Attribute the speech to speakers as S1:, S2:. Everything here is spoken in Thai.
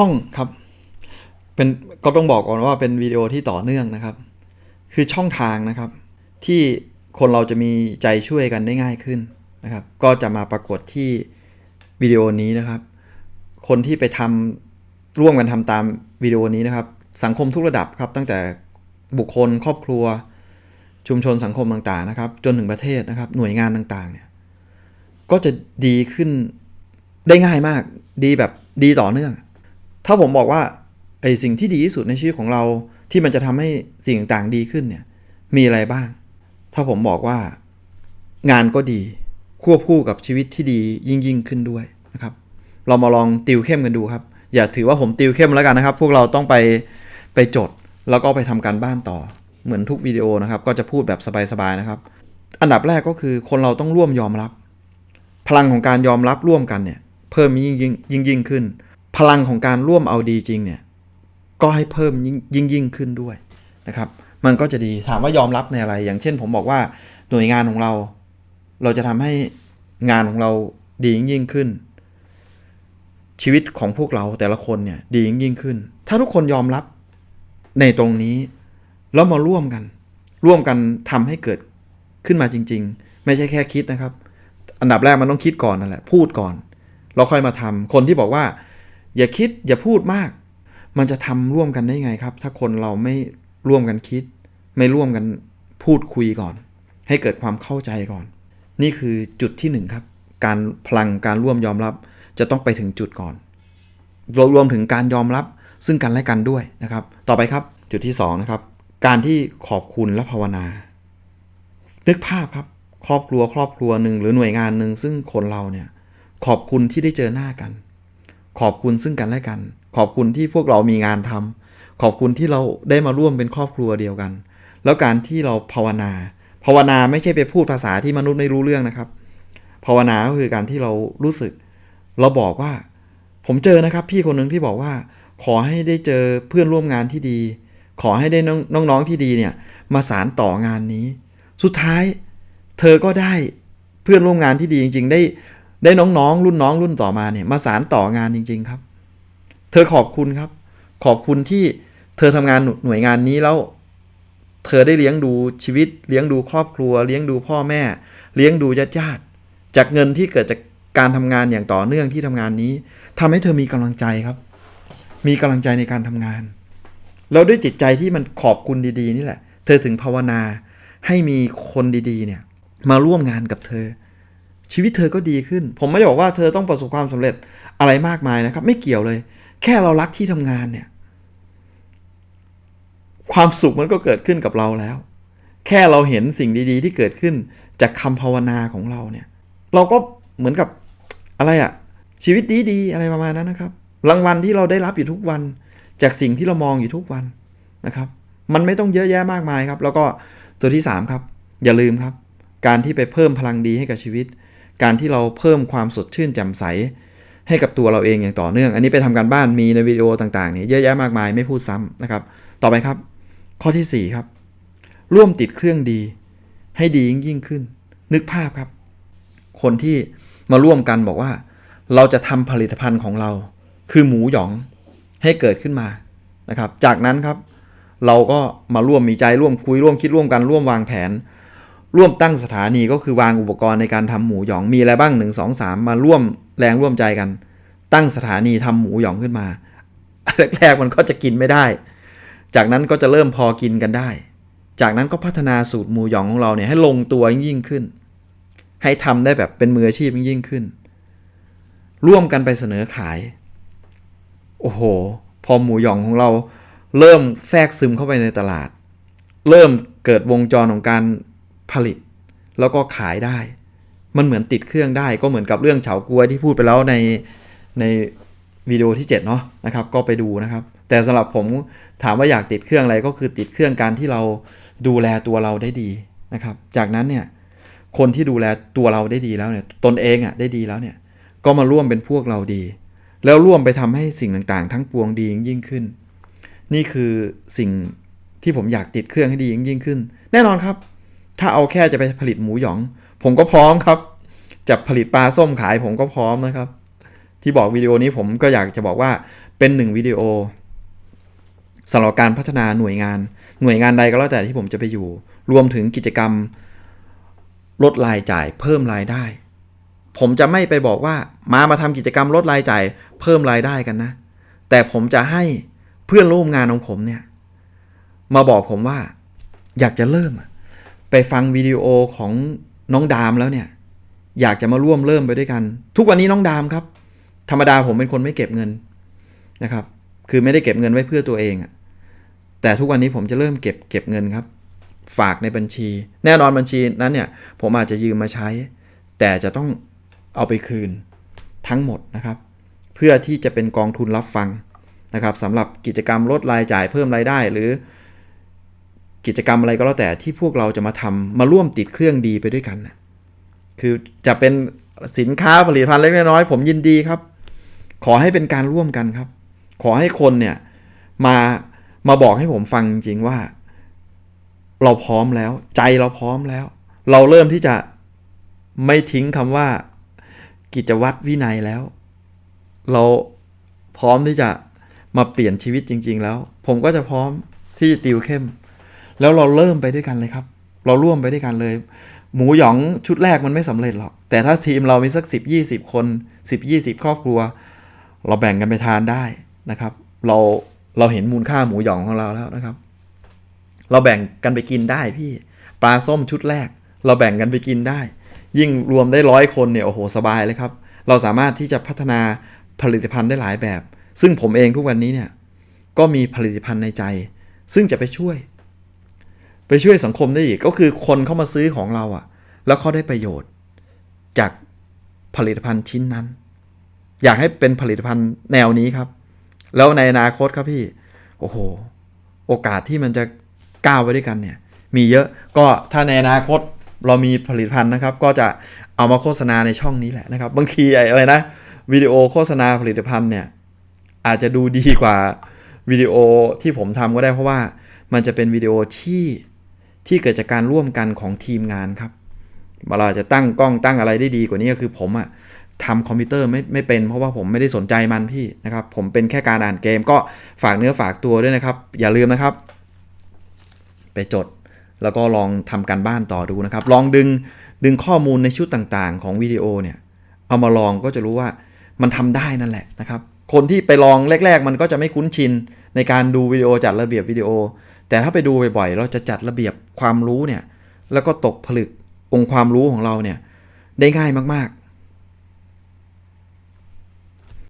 S1: ช่องครับ เป็นก็ต้องบอกก่อนว่าเป็นวิดีโอที่ต่อเนื่องนะครับ คือช่องทางนะครับ ที่คนเราจะมีใจช่วยกันได้ง่ายขึ้นนะครับ ก็จะมาปรากฏที่วิดีโอนี้นะครับ คนที่ไปทำร่วมกันทำตามวิดีโอนี้นะครับ สังคมทุกระดับครับ ตั้งแต่บุคคลครอบครัว ชุมชนสังคมต่างๆนะครับ จนถึงประเทศนะครับ หน่วยงานต่างๆเนี่ยก็จะดีขึ้นได้ง่ายมาก ดีแบบดีต่อเนื่อง ถ้าผมบอกว่าไอสิ่งที่ดีที่สุดในชีวิตของเราที่มันจะทำให้สิ่งต่างๆดีขึ้นเนี่ยมีอะไรบ้าง ถ้าผมบอกว่างานก็ดีควบคู่กับชีวิตที่ดียิ่งยิ่งขึ้นด้วยนะครับ เรามาลองติวเข้มกันดูครับ อย่าถือว่าผมติวเข้มแล้วกันนะครับ พวกเราต้องไปไปจดแล้วก็ไปทำการบ้านต่อ เหมือนทุกวิดีโอนะครับ ก็จะพูดแบบสบายๆนะครับ อันดับแรกก็คือคนเราต้องร่วมยอมรับ พลังของการยอมรับร่วมกันเนี่ยเพิ่มยิ่งยิ่งยิ่งยิ่งขึ้น พลังของการร่วมเอาดีจริงเนี่ยก็ให้เพิ่มยิ่งยิ่งขึ้นด้วยนะครับ มันก็จะดีถามว่ายอมรับในอะไร อย่างเช่น ผมบอกว่าหน่วยงานของเรา เราจะทำให้งานของเราดียิ่งยิ่งขึ้น ชีวิตของพวกเราแต่ละคนเนี่ยดียิ่งยิ่งขึ้น ถ้าทุกคนยอมรับในตรงนี้แล้วมาร่วมกัน ร่วมกันทำให้เกิดขึ้นมาจริง ๆ ไม่ใช่แค่คิดนะครับ อันดับแรกมันต้องคิดก่อนนั่นแหละพูดก่อน เราค่อยมาทำคนที่บอกว่า อย่าคิดอย่าพูดมาก มันจะทำร่วมกันได้ไงครับ ถ้าคนเราไม่ร่วมกันคิด ไม่ร่วมกันพูดคุยก่อน ให้เกิดความเข้าใจก่อน นี่คือจุดที่หนึ่งครับ การพลังการร่วมยอมรับจะต้องไปถึงจุดก่อนรวรวมถึงการยอมรับซึ่งกันและกันด้วยนะครับ ต่อไปครับจุดที่สองนะครับการที่ขอบคุณและภาวนา นึกภาพครับ ครอบครัวครอบครัวหนึ่งหรือหน่วยงานหนึ่งซึ่งคนเราเนี่ยขอบคุณที่ได้เจอหน้ากัน ขอบคุณซึ่งกันและกัน ขอบคุณที่พวกเรามีงานทำขอบคุณที่เราได้มาร่วมเป็นครอบครัวเดียวกัน แล้วการที่เราภาวนา ภาวนาไม่ใช่ไปพูดภาษาที่มนุษย์ไม่รู้เรื่องนะครับ ภาวนาก็คือการที่เรารู้สึก เราบอกว่า ผมเจอนะครับ พี่คนหนึ่งที่บอกว่า ขอให้ได้เจอเพื่อนร่วมงานที่ดี ขอให้ได้น้องน้องๆที่ดีเนี่ยมาสารต่องานนี้ สุดท้าย เธอก็ได้เพื่อนร่วมงานที่ดีจริง ๆ ได้ ได้น้องๆ รุ่นน้องรุ่นต่อมาเนี่ยมาสารต่องานจริง ๆครับ เธอขอบคุณครับ ขอบคุณที่เธอทำงานหน่วยงานนี้แล้ว เธอได้เลี้ยงดูชีวิต เลี้ยงดูครอบครัว เลี้ยงดูพ่อแม่ เลี้ยงดูญาติญาติจากเงินที่เกิดจากการทำงานอย่างต่อเนื่องที่ทำงานนี้ทำให้เธอมีกำลังใจครับ มีกำลังใจในการทำงาน แล้วด้วยจิตใจที่มันขอบคุณดี ๆ นี่แหละ เธอถึงภาวนาให้มีคนดีๆ เนี่ย มาร่วมงานกับเธอ ชีวิตเธอก็ดีขึ้น ผมไม่ได้บอกว่าเธอต้องประสบความสำเร็จอะไรมากมายนะครับ ไม่เกี่ยวเลย แค่เรารักที่ทำงานเนี่ย ความสุขมันก็เกิดขึ้นกับเราแล้ว แค่เราเห็นสิ่งดีๆ ที่เกิดขึ้นจากคำภาวนาของเราเนี่ย เราก็เหมือนกับอะไรอะชีวิตดีๆอะไรประมาณนั้นนะครับ รางวัลที่เราได้รับอยู่ทุกวัน จากสิ่งที่เรามองอยู่ทุกวันนะครับ มันไม่ต้องเยอะแยะมากมายครับ แล้วก็ตัวที่ 3 ครับ อย่าลืมครับ การที่ไปเพิ่มพลังดีให้กับชีวิต การที่เราเพิ่มความสดชื่นแจ่มใส ให้กับตัวเราเองอย่างต่อเนื่อง อันนี้ไปทำการบ้านมีในวิดีโอต่างๆเนี่ยเยอะแยะมากมายไม่พูดซ้ำนะครับ ต่อไปครับ ข้อทีสี่ 4 ครับ ร่วมติดเครื่องดี ให้ดียิ่งยิ่งขึ้น นึกภาพครับ คนที่มาร่วมกันบอกว่า เราจะทำผลิตภัณฑ์ของเรา คือหมูหยองให้เกิดขึ้นมานะครับ จากนั้นครับ เราก็มาร่วมมีใจร่วมคุยร่วมคิดร่วมกันร่วมวางแผน ร่วมตั้งสถานีก็คือวางอุปกรณ์ในการทำหมูหยองมีอะไรบ้าง 1 2 3 มาร่วมแรงร่วมใจกัน ตั้งสถานีทำหมูหยองขึ้นมาแรกๆมันก็จะกินไม่ได้ จากนั้นก็จะเริ่มพอกินกันได้ จากนั้นก็พัฒนาสูตรหมูหยองของเราเนี่ยให้ลงตัวยิ่งขึ้น ให้ทำได้แบบเป็นมืออาชีพยิ่งขึ้น ร่วมกันไปเสนอขาย โอ้โห พอหมูหยองของเราเริ่มแทรกซึมเข้าไปในตลาด เริ่มเกิดวงจรของการ ผลิต แล้วก็ขายได้ มันเหมือนติดเครื่องได้ก็เหมือนกับเรื่องเฉาก๊วยที่พูดไปแล้วในในวิดีโอที่ 7 เนาะนะครับ ก็ไปดูนะครับ แต่สำหรับผมถามว่าอยากติดเครื่องอะไรก็คือติดเครื่องการที่เราดูแลตัวเราได้ดีนะครับ จากนั้นเนี่ยคนที่ดูแลตัวเราได้ดีแล้วเนี่ยตนเองอะได้ดีแล้วเนี่ยก็มาร่วมเป็นพวกเราดี แล้วร่วมไปทำให้สิ่งต่างๆ ทั้งปวงดียิ่งขึ้น นี่คือสิ่งที่ผมอยากติดเครื่องให้ดียิ่งขึ้น แน่นอนครับ ถ้าเอาแค่จะไปผลิตหมูหยอง ผมก็พร้อมครับ จะผลิตปลาส้มขายผมก็พร้อมนะครับ ที่บอกวิดีโอนี้ผมก็อยากจะบอกว่าเป็นหนึ่งวิดีโอสำหรับการพัฒนาหน่วยงาน หน่วยงานใดก็แล้วแต่ที่ผมจะไปอยู่ รวมถึงกิจกรรม ลดรายจ่าย เพิ่มรายได้ ผมจะไม่ไปบอกว่ามามาทำกิจกรรมลดรายจ่าย เพิ่มรายได้กันนะ แต่ผมจะให้เพื่อนร่วมงานของผมเนี่ย มาบอกผมว่า อยากจะเริ่มอะ ไปฟังวิดีโอของน้องดามแล้วเนี่ย อยากจะมาร่วมเริ่มไปด้วยกัน ทุกวันนี้น้องดามครับ ธรรมดาผมเป็นคนไม่เก็บเงินนะครับ คือไม่ได้เก็บเงินไว้เพื่อตัวเองอะแต่ทุกวันนี้ผมจะเริ่มเก็บเก็บเงินครับ ฝากในบัญชี แน่นอนบัญชีนั้นเนี่ย ผมอาจจะยืมมาใช้ แต่จะต้องเอาไปคืนทั้งหมดนะครับ เพื่อที่จะเป็นกองทุนรับฟังนะครับสำหรับกิจกรรมลดรายจ่ายเพิ่มรายได้ หรือ กิจกรรมอะไรก็แล้วแต่ที่พวกเราจะมาทำมาร่วมติดเครื่องดีไปด้วยกันนะคือจะเป็นสินค้าผลิตภัณฑ์เล็กน้อยผมยินดีครับ ขอให้เป็นการร่วมกันครับ ขอให้คนเนี่ยมามาบอกให้ผมฟังจริงว่า เราพร้อมแล้ว ใจเราพร้อมแล้ว เราเริ่มที่จะไม่ทิ้งคำว่า กิจวัตรวินัยแล้ว เราพร้อมที่จะมาเปลี่ยนชีวิตจริง ๆ แล้ว ผมก็จะพร้อมที่จะติวเข้ม แล้วเราเริ่มไปด้วยกันเลยครับ เราร่วมไปด้วยกันเลย หมูหยองชุดแรกมันไม่สำเร็จหรอก แต่ถ้าทีมเรามีสัก 10 20 คน 10 20 ครอบครัว เราแบ่งกันไปทานได้นะครับ เราเราเห็นมูลค่าหมูหยองของเราแล้วนะครับ เราแบ่งกันไปกินได้พี่ปลาส้มชุดแรก เราแบ่งกันไปกินได้ ยิ่งรวมได้ร้อยคนเนี่ยโอ้โหสบายเลยครับ เราสามารถที่จะพัฒนาผลิตภัณฑ์ได้หลายแบบ ซึ่งผมเองทุกวันนี้เนี่ยก็มีผลิตภัณฑ์ในใจ ซึ่งจะไปช่วย ไปช่วยสังคมได้อีกก็คือคนเข้ามาซื้อของเราอะแล้วเขาได้ประโยชน์ จากผลิตภัณฑ์ชิ้นนั้น อยากให้เป็นผลิตภัณฑ์แนวนี้ครับ แล้วในอนาคตครับพี่ โอ้โห โอกาสที่มันจะก้าวไปด้วยกันเนี่ย มีเยอะก็ถ้าในอนาคตเรามีผลิตภัณฑ์นะครับ ก็จะเอามาโฆษณาในช่องนี้แหละนะครับ บางทีไอ้อะไรนะวิดีโอโฆษณาผลิตภัณฑ์เนี่ยอาจจะดูดีกว่าวิดีโอที่ผมทำก็ได้เพราะว่ามันจะเป็นวิดีโอที่ ที่เกิดจากการร่วมกันของทีมงานครับเราจะตั้งกล้องตั้งอะไรได้ดีกว่านี้ก็คือผมอะทำคอมพิวเตอร์ไม่ไม่เป็นเพราะว่าผมไม่ได้สนใจมันพี่นะครับ ผมเป็นแค่การอ่านเกมก็ฝากเนื้อฝากตัวด้วยนะครับ อย่าลืมนะครับ ไปจดแล้วก็ลองทำการบ้านต่อดูนะครับ ลองดึงดึงข้อมูลในชุดต่างๆ ของวิดีโอเนี่ย เอามาลองก็จะรู้ว่ามันทำได้นั่นแหละนะครับ คนที่ไปลองแรก ๆ มันก็จะไม่คุ้นชินในการดูวิดีโอจัดระเบียบวิดีโอ แต่ถ้าไปดูบ่อยๆเราจะจัดระเบียบความรู้เนี่ยแล้วก็ตกผลึกองค์ความรู้ของเราเนี่ยได้ง่ายมาก